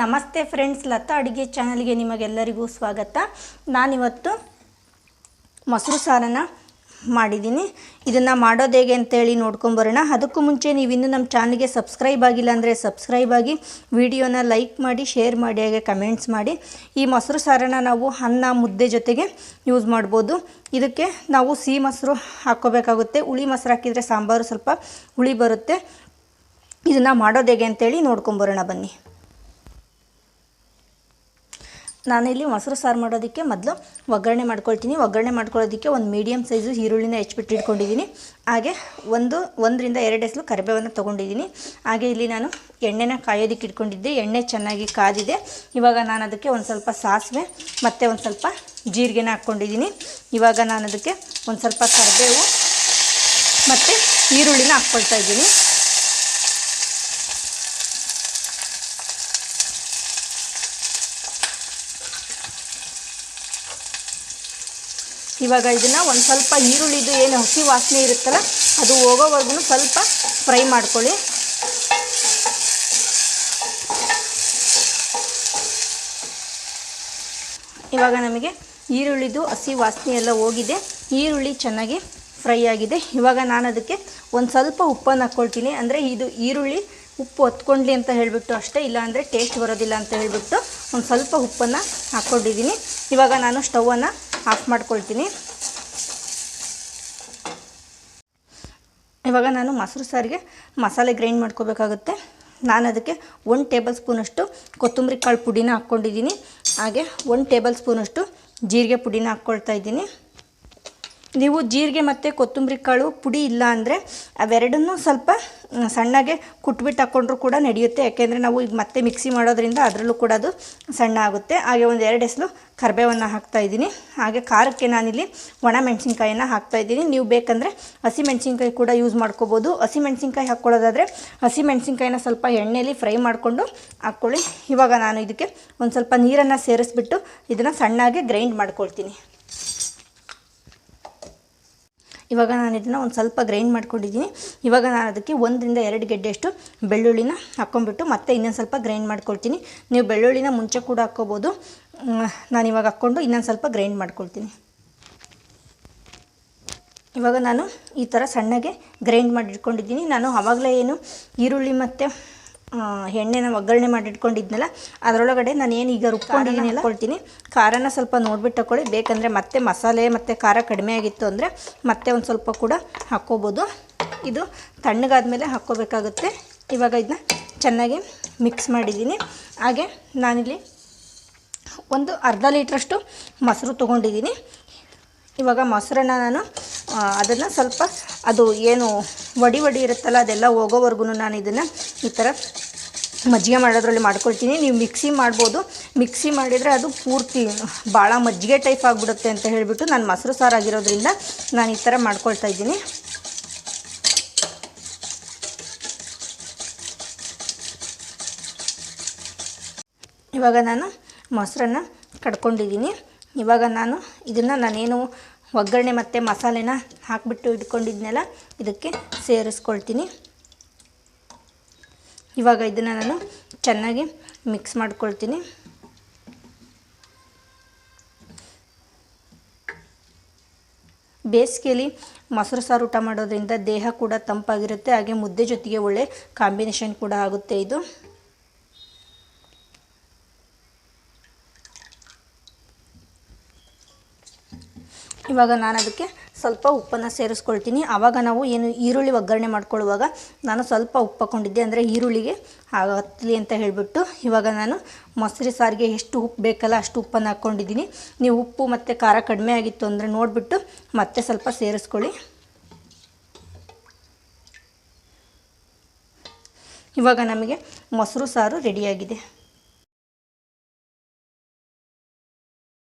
ನಮಸ್ತೆ ಫ್ರೆಂಡ್ಸ್, ಲತಾ ಅಡುಗೆ ಚಾನಲ್ಗೆ ನಿಮಗೆಲ್ಲರಿಗೂ ಸ್ವಾಗತ. ನಾನಿವತ್ತು ಮೊಸರು ಸಾರನ್ನು ಮಾಡಿದ್ದೀನಿ. ಇದನ್ನು ಮಾಡೋದು ಹೇಗೆ ಅಂತೇಳಿ ನೋಡ್ಕೊಂಬರೋಣ ಅದಕ್ಕೂ ಮುಂಚೆ ನೀವು ಇನ್ನೂ ನಮ್ಮ ಚಾನಲ್ಗೆ ಸಬ್ಸ್ಕ್ರೈಬ್ ಆಗಿಲ್ಲ ಅಂದರೆ ಸಬ್ಸ್ಕ್ರೈಬ್ ಆಗಿ ವಿಡಿಯೋನ ಲೈಕ್ ಮಾಡಿ, ಶೇರ್ ಮಾಡಿ, ಹಾಗೆ ಕಮೆಂಟ್ಸ್ ಮಾಡಿ. ಈ ಮೊಸರು ಸಾರನ್ನು ನಾವು ಅನ್ನ, ಮುದ್ದೆ ಜೊತೆಗೆ ಯೂಸ್ ಮಾಡ್ಬೋದು. ಇದಕ್ಕೆ ನಾವು ಸಿಹಿ ಮೊಸರು ಹಾಕ್ಕೋಬೇಕಾಗುತ್ತೆ. ಹುಳಿ ಮೊಸರು ಹಾಕಿದರೆ ಸಾಂಬಾರು ಸ್ವಲ್ಪ ಹುಳಿ ಬರುತ್ತೆ. ಇದನ್ನು ಮಾಡೋದು ಹೇಗೆ ಅಂತೇಳಿ ನೋಡ್ಕೊಂಬರೋಣ ಬನ್ನಿ. ನಾನಿಲ್ಲಿ ಮೊಸರು ಸಾರು ಮಾಡೋದಕ್ಕೆ ಮೊದಲು ಒಗ್ಗರಣೆ ಮಾಡ್ಕೊಳ್ತೀನಿ. ಒಗ್ಗರಣೆ ಮಾಡ್ಕೊಳ್ಳೋದಕ್ಕೆ ಒಂದು ಮೀಡಿಯಮ್ ಸೈಜು ಈರುಳ್ಳಿನ ಹೆಚ್ಚಿಬಿಟ್ಟು ಇಟ್ಕೊಂಡಿದ್ದೀನಿ ಹಾಗೆ ಒಂದು, ಒಂದರಿಂದ ಎರಡು ಎಸಲು ಕರಿಬೇವನ್ನು ತೊಗೊಂಡಿದ್ದೀನಿ ಹಾಗೆ ಇಲ್ಲಿ ನಾನು ಎಣ್ಣೆನ ಕಾಯೋದಕ್ಕೆ ಇಟ್ಕೊಂಡಿದ್ದೆ. ಎಣ್ಣೆ ಚೆನ್ನಾಗಿ ಕಾದಿದೆ. ಇವಾಗ ನಾನು ಅದಕ್ಕೆ ಒಂದು ಸ್ವಲ್ಪ ಸಾಸಿವೆ ಮತ್ತು ಒಂದು ಸ್ವಲ್ಪ ಜೀರಿಗೆನ ಹಾಕ್ಕೊಂಡಿದ್ದೀನಿ ಇವಾಗ ನಾನು ಅದಕ್ಕೆ ಒಂದು ಸ್ವಲ್ಪ ಕರಿಬೇವು ಮತ್ತು ಈರುಳ್ಳಿನ ಹಾಕ್ಕೊಳ್ತಾ ಇದ್ದೀನಿ. ಇವಾಗ ಇದನ್ನು ಒಂದು ಸ್ವಲ್ಪ ಈರುಳ್ಳಿದು ಏನು ಹಸಿ ವಾಸನೆ ಇರುತ್ತಲ್ಲ, ಅದು ಹೋಗೋವರೆಗೂ ಸ್ವಲ್ಪ ಫ್ರೈ ಮಾಡ್ಕೊಳ್ಳಿ. ಇವಾಗ ನಮಗೆ ಈರುಳ್ಳಿದು ಹಸಿ ವಾಸನೆ ಎಲ್ಲ ಹೋಗಿದೆ, ಈರುಳ್ಳಿ ಚೆನ್ನಾಗಿ ಫ್ರೈ ಆಗಿದೆ. ಇವಾಗ ನಾನು ಅದಕ್ಕೆ ಒಂದು ಸ್ವಲ್ಪ ಉಪ್ಪನ್ನು ಹಾಕ್ಕೊಳ್ತೀನಿ ಅಂದರೆ ಇದು ಈರುಳ್ಳಿ ಉಪ್ಪು ಹೊತ್ಕೊಂಡ್ಲಿ ಅಂತ ಹೇಳಿಬಿಟ್ಟು ಅಷ್ಟೇ, ಇಲ್ಲ ಅಂದರೆ ಟೇಸ್ಟ್ ಬರೋದಿಲ್ಲ ಅಂತ ಹೇಳಿಬಿಟ್ಟು ಒಂದು ಸ್ವಲ್ಪ ಉಪ್ಪನ್ನು ಹಾಕ್ಕೊಂಡಿದ್ದೀನಿ ಇವಾಗ ನಾನು ಸ್ಟವನ್ನು ಆಫ್ ಮಾಡ್ಕೊಳ್ತೀನಿ. ಇವಾಗ ನಾನು ಮೊಸರು ಸಾರಿಗೆ ಮಸಾಲೆ ಗ್ರೈಂಡ್ ಮಾಡ್ಕೋಬೇಕಾಗುತ್ತೆ. ನಾನು ಅದಕ್ಕೆ ಒಂದು ಟೇಬಲ್ ಸ್ಪೂನಷ್ಟು ಕೊತ್ತಂಬರಿ ಕಾಳು ಪುಡಿನ ಹಾಕ್ಕೊಂಡಿದ್ದೀನಿ. ಹಾಗೆ ಒಂದು ಟೇಬಲ್ ಸ್ಪೂನಷ್ಟು ಜೀರಿಗೆ ಪುಡಿನ ಹಾಕ್ಕೊಳ್ತಾ ಇದ್ದೀನಿ. ನೀವು ಜೀರಿಗೆ ಮತ್ತು ಕೊತ್ತಂಬರಿ ಕಾಳು ಪುಡಿ ಇಲ್ಲ ಅಂದರೆ ಅವೆರಡನ್ನೂ ಸ್ವಲ್ಪ ಸಣ್ಣಗೆ ಕುಟ್ಬಿಟ್ಟು ಹಾಕ್ಕೊಂಡ್ರೂ ಕೂಡ ನಡೆಯುತ್ತೆ. ಯಾಕೆಂದರೆ ನಾವು ಈಗ ಮತ್ತೆ ಮಿಕ್ಸಿ ಮಾಡೋದ್ರಿಂದ ಅದರಲ್ಲೂ ಕೂಡ ಅದು ಸಣ್ಣ ಆಗುತ್ತೆ. ಹಾಗೆ ಒಂದು ಎರಡು ಎಸಲು ಕರಿಬೇವನ್ನು ಹಾಕ್ತಾಯಿದ್ದೀನಿ ಹಾಗೆ ಖಾರಕ್ಕೆ ನಾನಿಲ್ಲಿ ಒಣ ಮೆಣಸಿನ್ಕಾಯಿನ ಹಾಕ್ತಾಯಿದ್ದೀನಿ ನೀವು ಬೇಕಂದರೆ ಹಸಿ ಮೆಣಸಿನ್ಕಾಯಿ ಕೂಡ ಯೂಸ್ ಮಾಡ್ಕೋಬೋದು. ಹಸಿ ಮೆಣಸಿನ್ಕಾಯಿ ಹಾಕ್ಕೊಳ್ಳೋದಾದರೆ ಹಸಿ ಮೆಣಸಿನ್ಕಾಯಿನ ಸ್ವಲ್ಪ ಎಣ್ಣೆಯಲ್ಲಿ ಫ್ರೈ ಮಾಡಿಕೊಂಡು ಹಾಕ್ಕೊಳ್ಳಿ ಇವಾಗ ನಾನು ಇದಕ್ಕೆ ಒಂದು ಸ್ವಲ್ಪ ನೀರನ್ನು ಸೇರಿಸ್ಬಿಟ್ಟು ಇದನ್ನು ಸಣ್ಣಗೆ ಗ್ರೈಂಡ್ ಮಾಡ್ಕೊಳ್ತೀನಿ. ಇವಾಗ ನಾನು ಇದನ್ನು ಒಂದು ಸ್ವಲ್ಪ ಗ್ರೈಂಡ್ ಮಾಡ್ಕೊಂಡಿದ್ದೀನಿ. ಇವಾಗ ನಾನು ಅದಕ್ಕೆ ಒಂದರಿಂದ ಎರಡು ಗೆಡ್ಡೆಯಷ್ಟು ಬೆಳ್ಳುಳ್ಳಿನ ಹಾಕ್ಕೊಂಡ್ಬಿಟ್ಟು ಮತ್ತೆ ಇನ್ನೊಂದು ಸ್ವಲ್ಪ ಗ್ರೈಂಡ್ ಮಾಡ್ಕೊಳ್ತೀನಿ. ನೀವು ಬೆಳ್ಳುಳ್ಳಿನ ಮುಂಚೆ ಕೂಡ ಹಾಕ್ಕೋಬೋದು ನಾನು ಇವಾಗ ಹಾಕ್ಕೊಂಡು ಇನ್ನೊಂದು ಸ್ವಲ್ಪ ಗ್ರೈಂಡ್ ಮಾಡ್ಕೊಳ್ತೀನಿ. ಇವಾಗ ನಾನು ಈ ಥರ ಸಣ್ಣಗೆ ಗ್ರೈಂಡ್ ಮಾಡಿಟ್ಕೊಂಡಿದ್ದೀನಿ. ನಾನು ಆವಾಗಲೇ ಏನು ಈರುಳ್ಳಿ ಮತ್ತು ಎಣ್ಣೆನ ಒಗ್ಗರಣೆ ಮಾಡಿಟ್ಕೊಂಡಿದ್ನಲ್ಲ ಅದರೊಳಗಡೆ ನಾನು ಏನು ಈಗ ರುಬ್ಕೊಂಡಿದ್ದೀನಿ ಹಾಕ್ಕೊಳ್ತೀನಿ ಖಾರನ ಸ್ವಲ್ಪ ನೋಡ್ಬಿಟ್ಟು ಹಾಕ್ಕೊಳ್ಳಿ ಬೇಕಂದರೆ ಮತ್ತೆ ಮಸಾಲೆ ಮತ್ತು ಖಾರ ಕಡಿಮೆ ಆಗಿತ್ತು ಅಂದರೆ ಮತ್ತೆ ಒಂದು ಸ್ವಲ್ಪ ಕೂಡ ಹಾಕ್ಕೋಬೋದು. ಇದು ತಣ್ಣಗಾದ್ಮೇಲೆ ಹಾಕ್ಕೋಬೇಕಾಗುತ್ತೆ. ಇವಾಗ ಇದನ್ನ ಚೆನ್ನಾಗಿ ಮಿಕ್ಸ್ ಮಾಡಿದ್ದೀನಿ. ಹಾಗೆ ನಾನಿಲ್ಲಿ ಒಂದು ಅರ್ಧ ಲೀಟ್ರಷ್ಟು ಮೊಸರು ತೊಗೊಂಡಿದ್ದೀನಿ. ಇವಾಗ ಮೊಸರನ್ನ ನಾನು ಅದನ್ನು ಸ್ವಲ್ಪ ಅದು ಏನು ವಡಿ ವಡಿ ಇರುತ್ತಲ್ಲ ಅದೆಲ್ಲ ಹೋಗೋವರೆಗೂ ನಾನು ಇದನ್ನು ಈ ಥರ ಮಜ್ಜಿಗೆ ಮಾಡೋದ್ರಲ್ಲಿ ಮಾಡ್ಕೊಳ್ತೀನಿ. ನೀವು ಮಿಕ್ಸಿ ಮಾಡ್ಬೋದು. ಮಿಕ್ಸಿ ಮಾಡಿದರೆ ಅದು ಪೂರ್ತಿ ಭಾಳ ಮಜ್ಜಿಗೆ ಟೈಪ್ ಆಗಿಬಿಡುತ್ತೆ ಅಂತ ಹೇಳಿಬಿಟ್ಟು ನಾನು ಮೊಸರು ಸಾರು ಆಗಿರೋದ್ರಿಂದ ನಾನು ಈ ಥರ ಮಾಡ್ಕೊಳ್ತಾ ಇದ್ದೀನಿ. ಇವಾಗ ನಾನು ಮೊಸರನ್ನು ಕಡ್ಕೊಂಡಿದ್ದೀನಿ. ಇವಾಗ ನಾನು ಇದನ್ನು ನಾನೇನು ಒಗ್ಗರಣೆ ಮತ್ತು ಮಸಾಲೆನ ಹಾಕಿಬಿಟ್ಟು ಇಟ್ಕೊಂಡಿದ್ನೆಲ್ಲ, ಇದಕ್ಕೆ ಸೇರಿಸ್ಕೊಳ್ತೀನಿ. ಇವಾಗ ಇದನ್ನು ನಾನು ಚೆನ್ನಾಗಿ ಮಿಕ್ಸ್ ಮಾಡ್ಕೊಳ್ತೀನಿ. ಬೇಸಿಗೆಯಲ್ಲಿ ಮೊಸರು ಸಾರು ಊಟ ಮಾಡೋದ್ರಿಂದ ದೇಹ ಕೂಡ ತಂಪಾಗಿರುತ್ತೆ, ಹಾಗೆ ಮುದ್ದೆ ಜೊತೆಗೆ ಒಳ್ಳೆ ಕಾಂಬಿನೇಷನ್ ಕೂಡ ಆಗುತ್ತೆ ಇದು. ಇವಾಗ ನಾನು ಅದಕ್ಕೆ ಸ್ವಲ್ಪ ಉಪ್ಪನ್ನು ಸೇರಿಸ್ಕೊಳ್ತೀನಿ. ಆವಾಗ ನಾವು ಏನು ಈರುಳ್ಳಿ ಒಗ್ಗರಣೆ ಮಾಡ್ಕೊಳ್ಳುವಾಗ ನಾನು ಸ್ವಲ್ಪ ಉಪ್ಪು ಹಾಕ್ಕೊಂಡಿದ್ದೆ ಅಂದರೆ ಈರುಳ್ಳಿಗೆ ಹತ್ತಲಿ ಅಂತ ಹೇಳಿಬಿಟ್ಟು ಇವಾಗ ನಾನು ಮೊಸರು ಸಾರಿಗೆ ಎಷ್ಟು ಉಪ್ಪು ಬೇಕಲ್ಲ ಅಷ್ಟು ಉಪ್ಪನ್ನು ಹಾಕ್ಕೊಂಡಿದ್ದೀನಿ. ನೀವು ಉಪ್ಪು ಮತ್ತು ಖಾರ ಕಡಿಮೆ ಆಗಿತ್ತು ಅಂದರೆ ನೋಡಿಬಿಟ್ಟು ಮತ್ತೆ ಸ್ವಲ್ಪ ಸೇರಿಸ್ಕೊಳ್ಳಿ. ಇವಾಗ ನಮಗೆ ಮೊಸರು ಸಾರು ರೆಡಿಯಾಗಿದೆ.